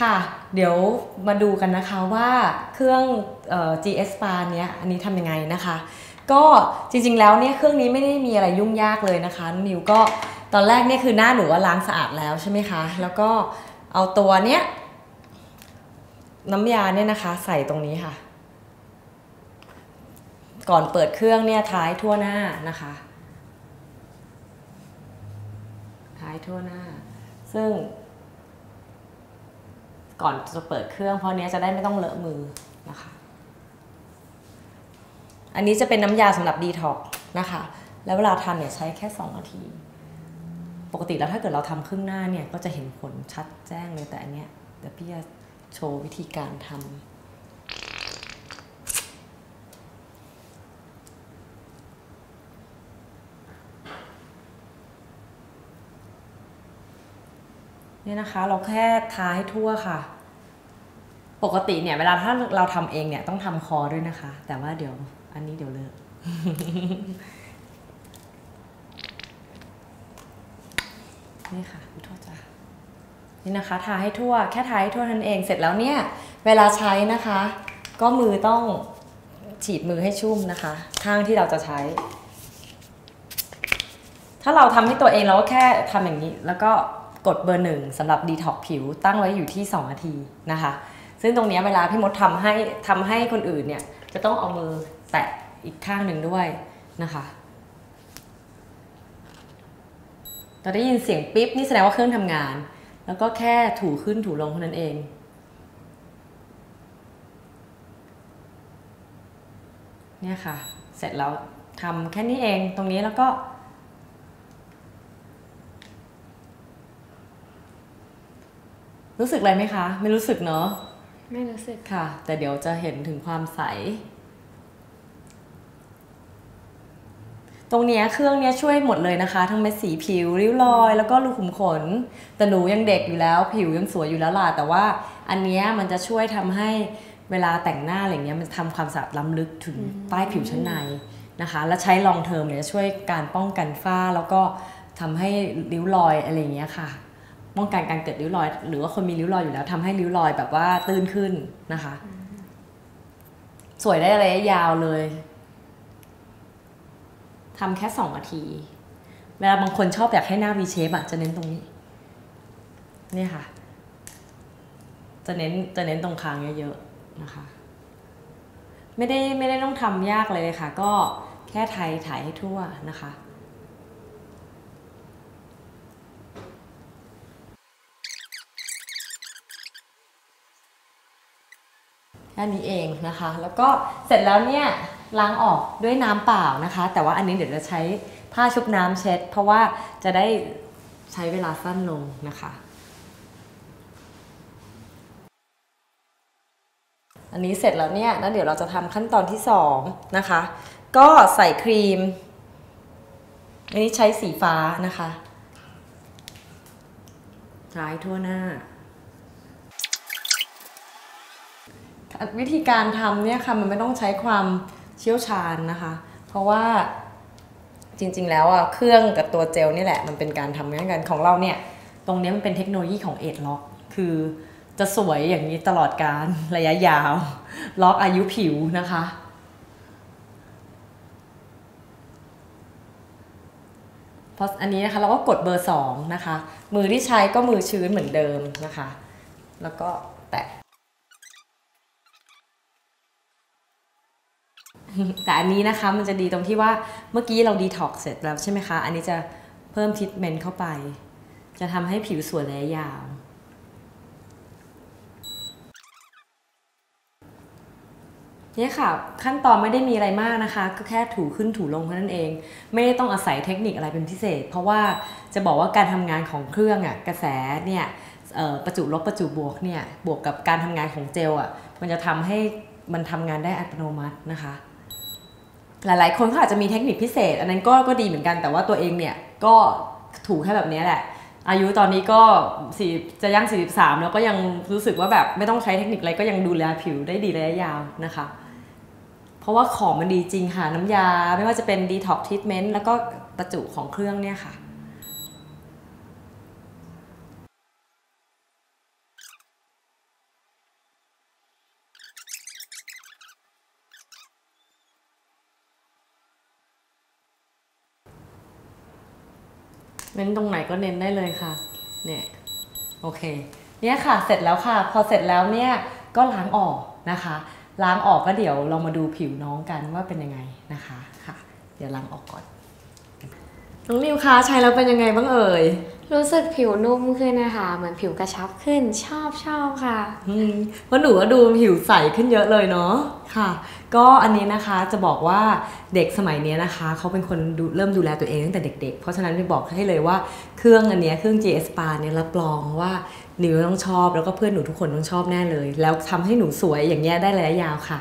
ค่ะ เดี๋ยวมาดูกันนะคะว่าเครื่องออ GS Spa เนี้ยอันนี้ทำยังไงนะคะ ก็จริงๆแล้วเนี่ยเครื่องนี้ไม่ได้มีอะไรยุ่งยากเลยนะคะนิวก็ตอนแรกเนี่ยคือหน้าหนูว่าล้างสะอาดแล้วใช่ไหมคะ แล้วก็เอาตัวเนี้ยน้ำยาเนี่ยนะคะ ใส่ตรงนี้ค่ะ ก่อนเปิดเครื่องเนี่ยท้ายทั่วหน้านะคะ ท้ายทั่วหน้า ซึ่ง ก่อนจะเปิดเครื่อง เพราะเนี้ยจะได้ไม่ต้องเลอะมือนะคะ อันนี้จะเป็นน้ำยาสำหรับดีท็อกนะคะ แล้วเวลาทำเนี่ยใช้แค่ 2 นาที ปกติแล้วถ้าเกิดเราทำครึ่งหน้าเนี่ยก็จะเห็นผลชัดแจ้งเลยแต่อันเนี้ยเดี๋ยวพี่จะโชว์วิธีการทำ นี่ยนะคะ เราแค่ทาให้ทั่วค่ะ ปกติเนี่ย เวลาถ้าเราทำเองเนี่ยต้องทำคอด้วยนะคะ แต่ว่าเดี๋ยวอันนี้เดี๋ยวเลิกนี่ค่ะขอโทษจ้ะนี่นะคะ ทาให้ทั่วแค่ทาให้ทั่วนั่นเองเสร็จแล้วเนี่ย เวลาใช้นะคะ ก็มือต้องฉีดมือให้ชุ่มนะคะ ข้างที่เราจะใช้ ถ้าเราทำให้ตัวเองเราก็แค่ทำอย่างนี้แล้วก็ กดเบอร์หนึ่งสำหรับดีท็อกผิวตั้งไว้อยู่ที่ 2 นาทีนะคะ ซึ่งตรงนี้เวลาพี่มดทำให้ทำให้คนอื่นเนี่ยจะต้องเอามือแตะอีกข้างหนึ่งด้วยนะคะเราได้ยินเสียงปิ๊บนี่แสดงว่าเครื่องทำงาน แล้วก็แค่ถูขึ้นถูลงเท่านั้นเอง เนี่ยค่ะ เสร็จแล้วทำแค่นี้เองตรงนี้แล้วก็ รู้สึกอะไรไหมคะ ไม่รู้สึกเนาะไม่รู้สึกค่ะ แต่เดี๋ยวจะเห็นถึงความใส ตรงเนี้ยเครื่องเนี้ยช่วยหมดเลยนะคะ ทั้งเม็ดสีผิวริ้วรอย แล้วก็รูขุมขน แต่หนูยังเด็กอยู่แล้ว ผิวยังสวยอยู่แล้วล่ะแต่ว่า อันเนี้ยมันจะช่วยทำให้เวลาแต่งหน้าอะไรเงี้ยมันทำความสะอาดล้ำลึกถึงใต้ผิวชั้นในนะคะ และใช้ลองเทอมเนี่ยจะช่วยการป้องกันฝ้าแล้วก็ทำให้ริ้วรอยอะไรเงี้ยค่ะ ป้องกันการเกิดริ้วรอย หรือว่าคนมีริ้วรอยอยู่แล้วทำให้ริ้วรอยแบบว่าตื้นขึ้นนะคะ สวยได้ระยะยาวเลยทำแค่สองนาที เวลาบางคนชอบอยากให้หน้า V shape อะจะเน้นตรงนี้ เนี่ยค่ะ จะเน้นจะเน้นตรงคางเยอะๆนะคะ ไม่ได้ไม่ได้ต้องทำยากเลยค่ะ ก็แค่ไทยถ่ายให้ทั่วนะคะ ค่นี้เองนะคะ แล้วก็เสร็จแล้วเนี่ยล้างออกด้วยน้ำเปล่านะคะ แต่ว่าอันนี้เดี๋ยวจะใช้ผ้าชุบน้ำเช็ด เพราะว่าจะได้ใช้เวลาสั้นลงนะคะ อันนี้เสร็จแล้วเนี่ยแล้วเดี๋ยวเราจะทำขั้นตอนที่สองนะคะ ก็ใส่ครีม อันนี้ใช้สีฟ้านะคะทาให้ทั่วหน้า วิธีการทำเนี่ยค่ะมันไม่ต้องใช้ความเชี่ยวชาญนะคะ เพราะว่าจริงๆ แล้วอะเครื่องกับตัวเจลนี่แหละมันเป็นการทำงานกันของเราเนี่ย ตรงนี้มันเป็นเทคโนโลยีของเอ็ดล็อกคือจะสวยอย่างนี้ตลอดการระยะยาว ล็อกอายุผิวนะคะ เพราะอันนี้นะคะเราก็กดเบอร์สองนะคะ มือที่ใช้ก็มือชื้นเหมือนเดิมนะคะ แล้วก็แตะ แต่อันนี้นะคะมันจะดีตรงที่ว่าเมื่อกี้เราดีท็อกเสร็จแล้วใช่ไหมคะ อันนี้จะเพิ่มทรีทเมนต์เข้าไป จะทำให้ผิวสวยระยะยาว เนี่ยค่ะ ขั้นตอนไม่ได้มีอะไรมากนะคะ ก็แค่ถูขึ้นถูลงเท่านั้นเอง ไม่ได้ต้องอาศัยเทคนิคอะไรเป็นพิเศษ เพราะว่าจะบอกว่าการทำงานของเครื่องอะกระแสเนี่ยประจุลบประจุบวกเนี่ยบวกกับการทำงานของเจลอะมันจะทำให้ มันทำงานได้อัตโนมัตินะคะ หลายๆ คนเขาอาจจะมีเทคนิคพิเศษ อันนั้นก็ก็ดีเหมือนกันแต่ว่าตัวเองเนี่ยก็ถูกแค่แบบนี้แหละ อายุตอนนี้ก็สี่จะย่าง 43 แล้วก็ยังรู้สึกว่าแบบไม่ต้องใช้เทคนิคอะไรก็ยังดูแลผิวได้ดีระยะยาวนะคะ เพราะว่าของมันดีจริงค่ะน้ำยา ไม่ว่าจะเป็นดีท็อกทรีทเมนต์แล้วก็ประจุของเครื่องเนี่ยค่ะ เน้นตรงไหนก็เน้นได้เลยค่ะ เนี่ย โอเค เนี่ยค่ะ เสร็จแล้วค่ะ พอเสร็จแล้วเนี่ย ก็ล้างออกนะคะ ล้างออกก็เดี๋ยวเรามาดูผิวน้องกันว่าเป็นยังไงนะคะ ค่ะ เดี๋ยวล้างออกก่อน น้องนิวคะใช้แล้วเป็นยังไงบ้างเอ่ย รู้สึกผิวนุ่มขึ้นนะคะ เหมือนผิวกระชับขึ้นชอบชอบค่ะอืมเพราะหนูก็ดูผิวใสขึ้นเยอะเลยเนาะค่ะ ก็อันนี้นะคะจะบอกว่าเด็กสมัยนี้นะคะ เขาเป็นคนดูเริ่มดูแลตัวเองตั้งแต่เด็ก ๆ เพราะฉะนั้นจะบอกให้เลยว่าเครื่องอันเนี้ยเครื่อง GS Spa เนี่ยรับรองว่านิวต้องชอบแล้วก็เพื่อนหนูทุกคนต้องชอบแน่เลย แล้วทำให้หนูสวยอย่างเงี้ยได้ระยะยาวค่ะ